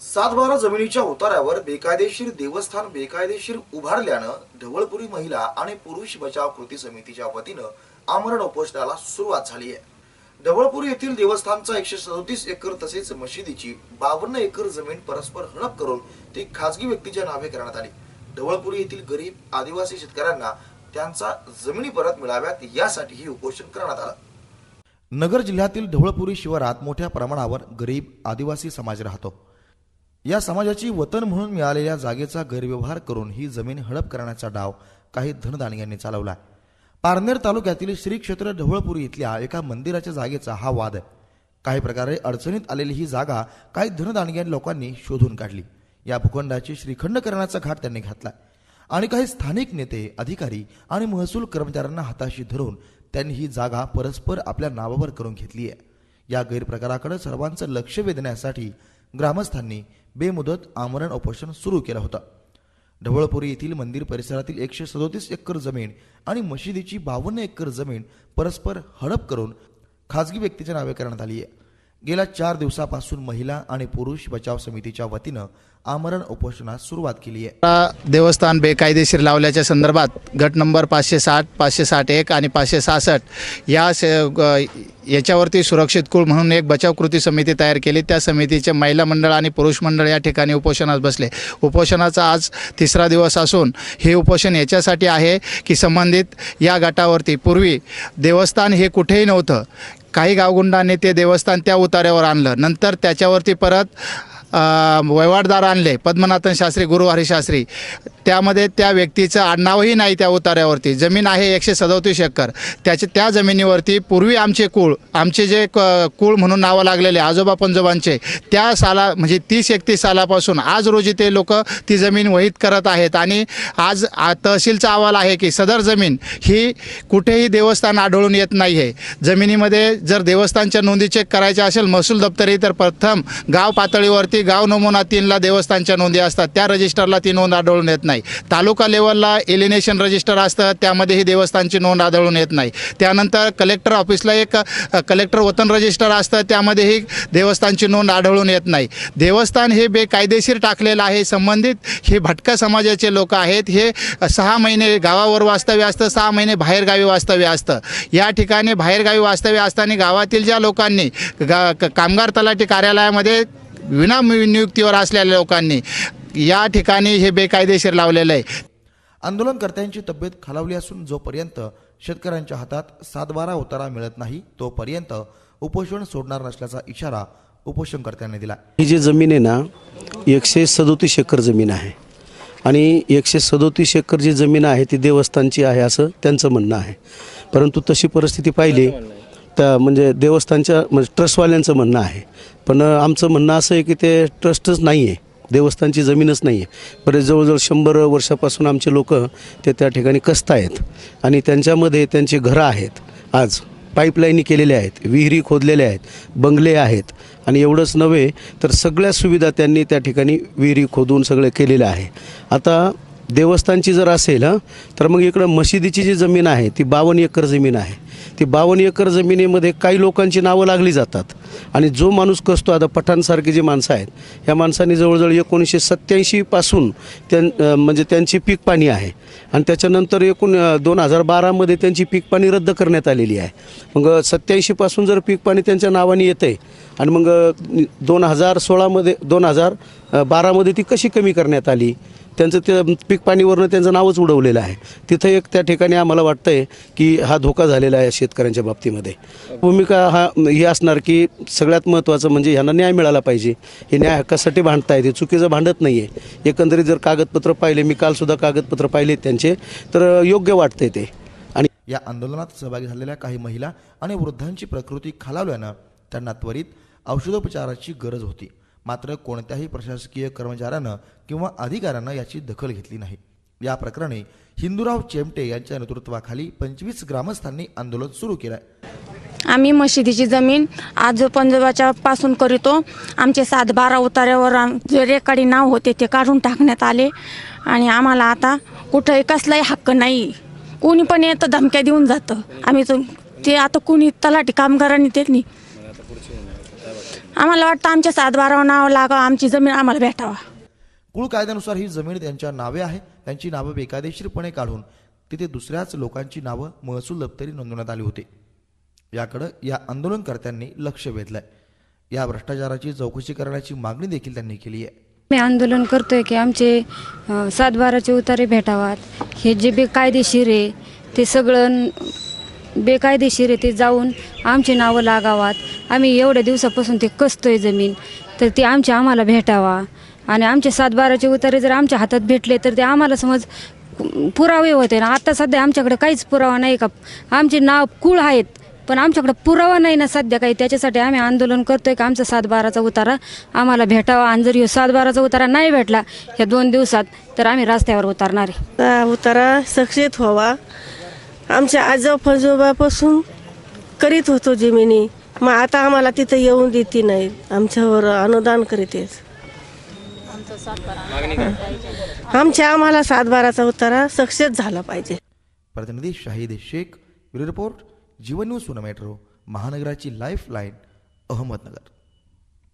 सातबारा जमिनीच्या उतारावर बेकायदेशीर देवस्थान बेकायदेशीर उभारल्यानं ढवळपुरी महिला आणि पुरुष बचाव कृती समितीच्या वतीनं आमरण उपोषणाला सुरुवात झाली आहे. ढवळपुरी येथील देवस्थानचा एकशे सदोतीस एकर तसेच मशिदीची बावन्न एकर जमीन परस्पर हडप करून ती खासगी व्यक्तीच्या नावे करण्यात आली. ढवळपुरी येथील गरीब आदिवासी शेतकऱ्यांना त्यांचा जमिनी परत मिळाव्यात यासाठी हे उपोषण करण्यात आलं. नगर जिल्ह्यातील ढवळपुरी शिवारात मोठ्या प्रमाणावर गरीब आदिवासी समाज राहतो. या समाजाची वतन म्हणून मिळालेल्या जागेचा गैरव्यवहार करून ही जमीन हडप करण्याचा डाव काही धनदानग्यांनी चालवला. पारनेर तालुक्यातील श्री क्षेत्र ढवळपुरी इथल्या एका मंदिराच्या जागेचा हा वाद. आहे काही प्रकारे अडचणीत आलेली ही जागा काही धनदानग्यान लोकांनी शोधून काढली. या भूखंडाची श्रीखंड करण्याचा घाट त्यांनी घातला. आणि काही स्थानिक नेते अधिकारी आणि महसूल कर्मचाऱ्यांना हाताशी धरून त्यांनी ही जागा परस्पर आपल्या नावावर करून घेतली आहे या गैरप्रकाराकडे सर्वांचं लक्ष वेधण्यासाठी ग्रामस्थांनी बेमुदत आमरण उपोषण सुरू केलं होतं. ढवळपुरी येथील मंदिर परिसरातील एकशे सदोतीस एकर जमीन आणि मशिदीची बावन्न एकर जमीन परस्पर हडप करून खाजगी व्यक्तीच्या नावे करण्यात आली आहे. गेल्या चार दिवसापासून महिला आणि पुरुष बचाव समितीच्या वतीनं आमरण उपोषणास सुरुवात केली आहे. देवस्थान बेकायदेशीर लावल्याच्या संदर्भात गट नंबर पाचशे साठ पाचशे साठ एक आणि पाचशे सहासष्ट या ग- याच्यावरती सुरक्षित कुळ म्हणून एक बचाव कृती समिती तयार केली. त्या समितीचे महिला मंडळ आणि पुरुष मंडळ या ठिकाणी उपोषणात बसले. उपोषणाचा आज तिसरा दिवस असून हे उपोषण याच्यासाठी आहे की संबंधित या गटावरती पूर्वी देवस्थान हे कुठेही नव्हतं. काही गावगुंडांनी ते देवस्थान त्या उतार्यावर आणलं. नंतर त्याच्यावरती परत अ, वहिवाटदार आणले. पद्मनाथन शास्त्री गुरुवारी शास्त्री. त्यामध्ये त्या व्यक्तीचं आडनावही नाही त्या उतार्यावरती. जमीन आहे एकशे सदोतीस एकर. त्याचे त्या जमिनीवरती पूर्वी आमचे कुळ आमचे जे क कुळ म्हणून नावं लागलेले आजोबा पंजोबांचे त्या साला म्हणजे तीस एकतीस सालापासून आज रोजी ते लोक ती जमीन वहीत करत आहेत. आणि आज तहसीलचा अहवाल आहे की सदर जमीन ही कुठेही देवस्थान आढळून येत नाही आहे जमिनीमध्ये जर देवस्थानच्या नोंदी चेक करायच्या असेल महसूल दप्तरी तर प्रथम गाव पातळीवरती गाव नमुना तीनला देवस्थानच्या नोंदी असतात. त्या रजिस्टरला ती नोंद आढळून येत नाही. नाही. तालुका लेवलला एलिनेशन रजिस्टर असतं त्यामध्येही देवस्थानची नोंद आढळून येत नाही. त्यानंतर कलेक्टर ऑफिसला एक कलेक्टर वतन रजिस्टर असतं त्यामध्येही देवस्थानची नोंद आढळून येत नाही. देवस्थान हे बेकायदेशीर टाकलेलं आहे. संबंधित हे भटका समाजाचे लोक आहेत. हे सहा महिने गावावर वास्तव्य असतं सहा महिने बाहेरगावी वास्तव्य असतं. या ठिकाणी बाहेरगावी वास्तव्य असताना गावातील ज्या लोकांनी गा क- कामगार तलाठी कार्यालयामध्ये विना नियुक्तीवर असलेल्या लोकांनी या ठिकाणी हे बेकायदेशीर लावलेलं आहे. आंदोलनकर्त्यांची तब्येत खालावली असून जोपर्यंत शेतकऱ्यांच्या हातात सातबारा उतारा मिळत नाही तोपर्यंत उपोषण सोडणार नसल्याचा इशारा उपोषणकर्त्यांनी दिला. ही जी जमीन आहे ना एकशे सदोतीस एकर जमीन आहे. आणि एकशे सदोतीस एकर जी जमीन आहे ती देवस्थानची आहे असं त्यांचं म्हणणं आहे. परंतु तशी परिस्थिती पाहिली तर म्हणजे देवस्थानच्या म्हणजे ट्रस्टवाल्यांचं म्हणणं आहे. पण आमचं म्हणणं असं आहे की ते ट्रस्टच नाही आहे देवस्थानची जमीनच नाही आहे बरेच जवळजवळ शंभर वर्षापासून आमचे लोक ते त्या ठिकाणी कसत आहेत आणि त्यांच्यामध्ये त्यांची घरं आहेत. आज पाईपलाईनी केलेल्या आहेत विहिरी खोदलेल्या आहेत बंगले आहेत आणि एवढंच नव्हे तर सगळ्या सुविधा त्यांनी त्या ठिकाणी विहिरी खोदून सगळं केलेलं आहे. आता देवस्थानची जर असेल हां तर मग इकडं मशिदीची जी जमीन आहे ती बावन्न एकर जमीन आहे. ती बावन्न एकर जमिनीमध्ये काही लोकांची नावं लागली जातात. आणि जो माणूस कसतो आता पठाणसारखी जी माणसं आहेत ह्या माणसांनी जवळजवळ एकोणीसशे सत्त्याऐंशीपासून त्यां म्हणजे त्यांची पीक पाणी आहे. आणि त्याच्यानंतर एकूण दोन हजार बारामध्ये त्यांची पीक पाणी रद्द करण्यात आलेली आहे. मग सत्त्याऐंशीपासून जर पीक पाणी त्यांच्या नावाने येतं आहे आणि मग दोन हजार सोळामध्ये दोन हजार बारामध्ये ती कशी कमी करण्यात आली? त्यांचं ते पीक पाणीवरनं त्यांचं नावच उडवलेलं आहे. तिथं एक त्या ठिकाणी आम्हाला वाटतं आहे की हा धोका झालेला आहे शेतकऱ्यांच्या बाबतीमध्ये. भूमिका हा ही असणार की सगळ्यात महत्त्वाचं म्हणजे ह्यांना न्याय मिळाला पाहिजे. हे न्याय हक्कासाठी भांडता येते चुकीचं भांडत नाही आहे एकंदरीत जर कागदपत्र पाहिले मी कालसुद्धा कागदपत्र पाहिले त्यांचे तर योग्य वाटतंय ते. आणि या आंदोलनात सहभागी झालेल्या काही महिला आणि वृद्धांची प्रकृती खालावल्यानं त्यांना त्वरित औषधोपचाराची गरज होती. मात्र कोणत्याही प्रशासकीय कर्मचाऱ्यानं किंवा अधिकाऱ्यानं याची दखल घेतली नाही. या प्रकरणी हिंदूराव चेमटे यांच्या नेतृत्वाखाली पंचवीस ग्रामस्थांनी आंदोलन सुरू केलं आम्ही मशिदीची जमीन आज पंजोबाच्या पासून करीतो. आमचे सात बारा उतार्यावर जे रेकाडी नाव होते ते काढून टाकण्यात आले. आणि आम्हाला आता कुठंही कसलाही हक्क नाही. कोणी पण येतं धमक्या देऊन जातं. आम्ही ते आता कुणी तलाठी कामगारांनी त्यांनी नाही आम्हाला वाटतं आमच्या सातबारावर नाव लागावं आमची जमीन आम्हाला भेटावा. कुळ कायद्यानुसार ही जमीन त्यांच्या नावे आहे त्यांची नावं बेकायदेशीरपणे काढून तिथे दुसऱ्याच लोकांची नावं महसूल दप्तरी नोंदवण्यात आली होती. याकडं या आंदोलनकर्त्यांनी लक्ष वेधलंय. या भ्रष्टाचाराची चौकशी करण्याची मागणी देखील त्यांनी केली आहे. मी आंदोलन करतोय की आमचे सातबाराचे उतारे भेटावात. हे जे बेकायदेशीर आहे ते सगळं बेकायदेशीर येथे जाऊन आमची नावं लागावात. आम्ही एवढ्या दिवसापासून ते कसतोय जमीन. तर ते आमच्या आम्हाला भेटावा. आणि आमचे सातबाराचे उतारे जर आमच्या हातात भेटले तर ते आम्हाला समज पुरावे होते. ना आता सध्या आमच्याकडे काहीच पुरावा नाही का? आमचे नाव कुळ आहेत. पण आमच्याकडे पुरावा नाही ना सध्या काही. त्याच्यासाठी आम्ही आंदोलन करतोय का? आमचा सातबाराचा उतारा आम्हाला भेटावा. आणि जर सातबाराचा उतारा नाही भेटला ह्या दोन दिवसात तर आम्ही रस्त्यावर उतरणार आहे. उतारा सक्सेस व्हावा. आमच्या आजो फजोबापासून करीत होतो जमिनी. मग आता आम्हाला तिथं येऊन देते नाही. आमच्यावर अनुदान करीत आहेत. आमच्या आम्हाला सातबाराचा उतारा सक्सेस झाला पाहिजे. प्रतिनिधी शाहिद शेख रिपोर्ट जीवन न्यूज महानगराची लाईफ लाईन अहमदनगर.